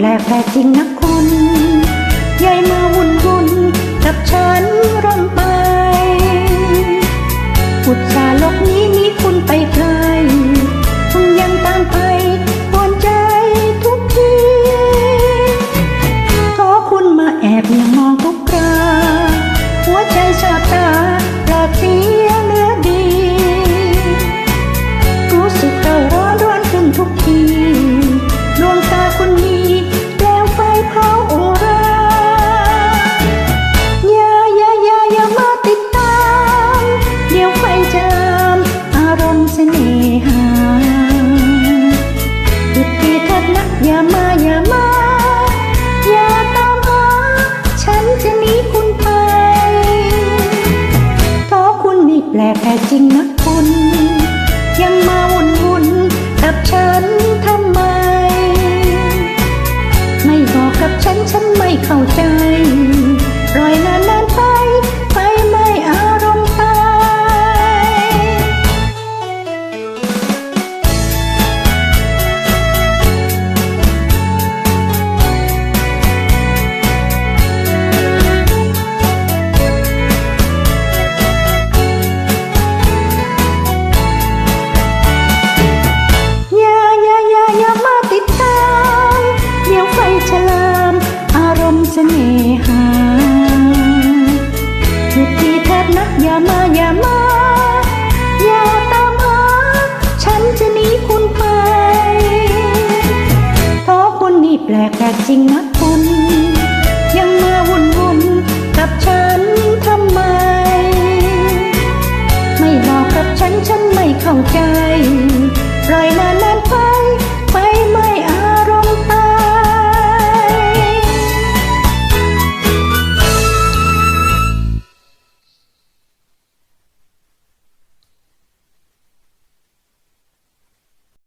แปลกจริงนะคุณยายมาวุ่นวุ่นกับฉันร่ำไปอุตส่าห์ลบนี้ อย่ามาอย่ามา อย่าตามหาฉันจะหนีคุณไปเพราะคุณนี่แปลกแต่จริงนะคุณยังมาวุ่นวุ่นกับฉันทำไม ไม่บอกกับฉันฉันไม่เข้าใจ น่หาหยุดทีเถิดนะอย่ามาอย่ามา อย่าตามหา ฉันจะหนีคุณไปเพราะคุณนี่แปลกแปลกจริงนะคุณ ยังมาวุ่นวุ่นกับฉันทำไม ไม่บอกกับฉันฉันไม่เข้าใจปล่อย